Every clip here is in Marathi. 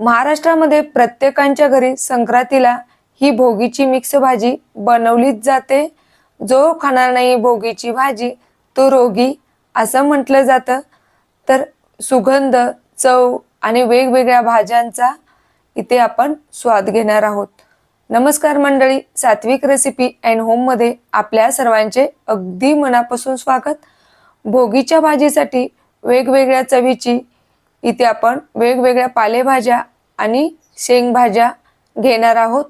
महाराष्ट्रामध्ये प्रत्येकांच्या घरी संक्रांतीला ही भोगीची मिक्स भाजी बनवलीच जाते. जो खाणार नाही भोगीची भाजी तो रोगी असं म्हटलं जातं. तर सुगंध चव आणि वेगवेगळ्या भाज्यांचा इथे आपण स्वाद घेणार आहोत. नमस्कार मंडळी सात्विक रेसिपी अँड होममध्ये आपल्या सर्वांचे अगदी मनापासून स्वागत. भोगीच्या भाजीसाठी वेगवेगळ्या चवीची इथे आपण वेगवेगळ्या पालेभाज्या आणि शेंगभाज्या घेणार आहोत.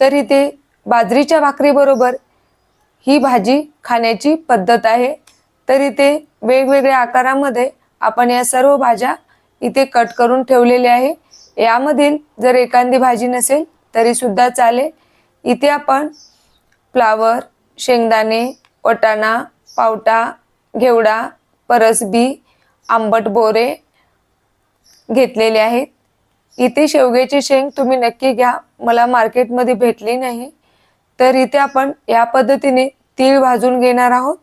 तर इथे बाजरीच्या भाकरीबरोबर ही भाजी खाण्याची पद्धत आहे. तर इथे वेगवेगळ्या आकारामध्ये आपण या सर्व भाज्या इथे कट करून ठेवलेल्या आहे. यामधील जर एखादी भाजी नसेल तरीसुद्धा चालेल. इथे आपण फ्लावर शेंगदाणे वटाणा पावटा घेवडा परसबी आंबट बोरे घेतलेले आहेत. इथे शेवग्याची शेंग तुम्ही नक्की घ्या. मला मार्केटमध्ये भेटली नाही. तर इथे आपण या पद्धतीने तीळ भाजून घेणार आहोत.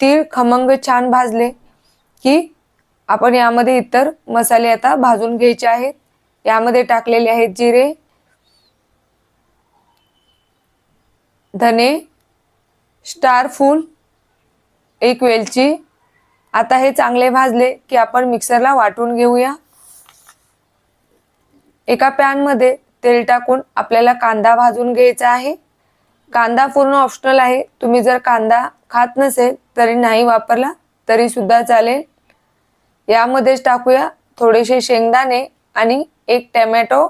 तीळ खमंग छान भाजले की आपण यामध्ये इतर मसाले आता भाजून घ्यायचे आहेत. यामध्ये टाकलेले आहेत जिरे धने स्टार फूल एक वेलची. आता हे चांगले भाजले की आपण मिक्सरला वाटून घेऊया. एका पॅनमध्ये तेल टाकून आपल्याला कांदा भाजून घ्यायचा आहे. कांदा पूर्ण ऑप्शनल आहे. तुम्ही जर कांदा खात नसेल तरी नाही वापरला तरी सुद्धा चालेल. यामध्येच टाकूया थोडेसे शेंगदाणे आणि एक टॅमॅटो.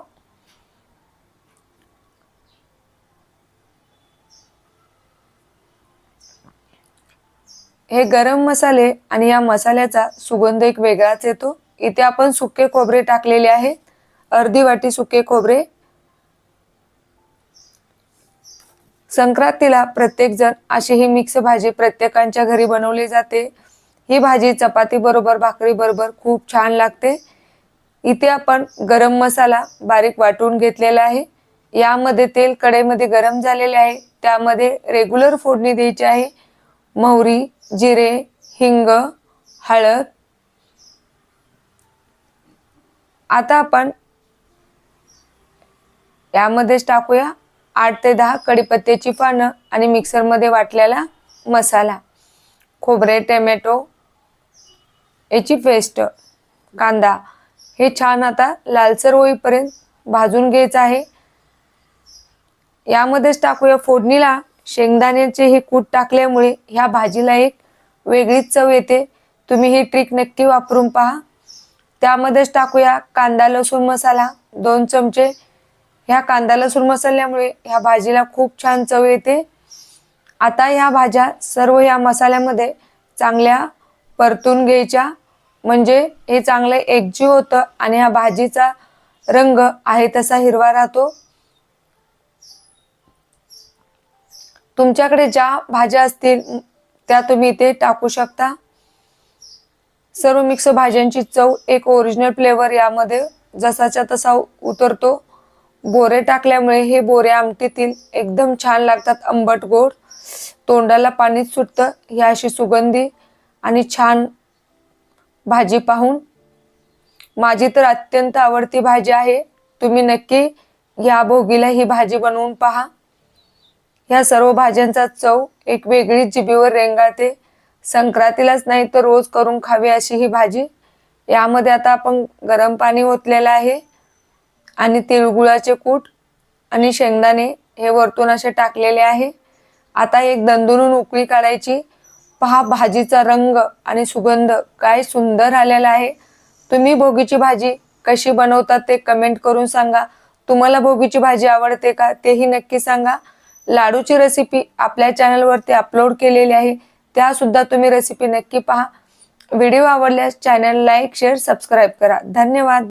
हे गरम मसाले आणि या मसाल्याचा सुगंध एक वेगळाच येतो. इथे आपण सुके खोबरे टाकलेले आहेत अर्धी वाटी सुके खोबरे. संक्रांतीला प्रत्येक जण अशी ही मिक्स भाजी प्रत्येकांच्या घरी बनवली जाते. ही भाजी चपाती बरोबर भाकरी बरोबर खूप छान लागते. इथे आपण गरम मसाला बारीक वाटून घेतलेला आहे. यामध्ये तेल कढईमध्ये गरम झालेले आहे. त्यामध्ये रेग्युलर फोडणी द्यायची आहे. मोहरी जिरे हिंग हळद. आता आपण यामध्येच टाकूया आठ ते दहा कडीपत्त्याची पानं आणि मिक्सरमध्ये वाटलेला मसाला खोबरे टोमॅटो याची पेस्ट कांदा. हे छान आता लालसर होईपर्यंत भाजून घ्यायचं आहे. यामध्येच टाकूया फोडणीला शेंगदाण्याचे हे कूट टाकल्यामुळे ह्या भाजीला एक वेगळीच चव येते. तुम्ही ही ट्रिक नक्की वापरून पहा. त्यामध्येच टाकूया कांदा लसूण मसाला दोन चमचे ह्या कांदा लसूण मसाल्यामुळे ह्या भाजीला खूप छान चव येते. आता ह्या भाज्या सर्व ह्या मसाल्यामध्ये चांगल्या परतून घ्यायच्या. म्हणजे हे चांगलं एकजीव होतं आणि ह्या भाजीचा रंग आहे तसा हिरवा राहतो. तुमच्याकडे ज्या भाज्या असतील त्या तुम्ही इथे टाकू शकता. सर्व मिक्स भाज्यांची चव एक ओरिजिनल फ्लेवर यामध्ये जसाच्या तसा उतरतो. बोरे टाकल्यामुळे हे बोरे आमटीतील एकदम छान लागतात. आंबट गोड. तोंडाला पाणीच सुटतं. ही अशी सुगंधी आणि छान भाजी पाहून माझी तर अत्यंत आवडती भाजी आहे. तुम्ही नक्की या भोगीला ही भाजी बनवून पहा. ह्या सर्व भाज्यांचा चव एक वेगळीच जिभेवर रेंगाळते. संक्रांतीलाच नाही तर रोज करून खावी अशी ही भाजी. यामध्ये आता आपण गरम पाणी ओतलेलं आहे. आणि तिळगुळाचे कूट आणि शेंगदाणे हे वरतून असे टाकलेले आहे. आता एक दंदुरून उकळी काढायची. पहा भाजीचा रंग आणि सुगंध काय सुंदर आलेला आहे. तुम्ही भोगीची भाजी कशी बनवतात ते कमेंट करून सांगा. तुम्हाला भोगीची भाजी आवडते का तेही नक्की सांगा. लाडूची रेसिपी आपल्या चॅनलवरती अपलोड केलेली आहे. त्यासुद्धा तुम्ही रेसिपी नक्की पहा. व्हिडिओ आवडल्यास चॅनल लाईक शेअर सबस्क्राईब करा. धन्यवाद.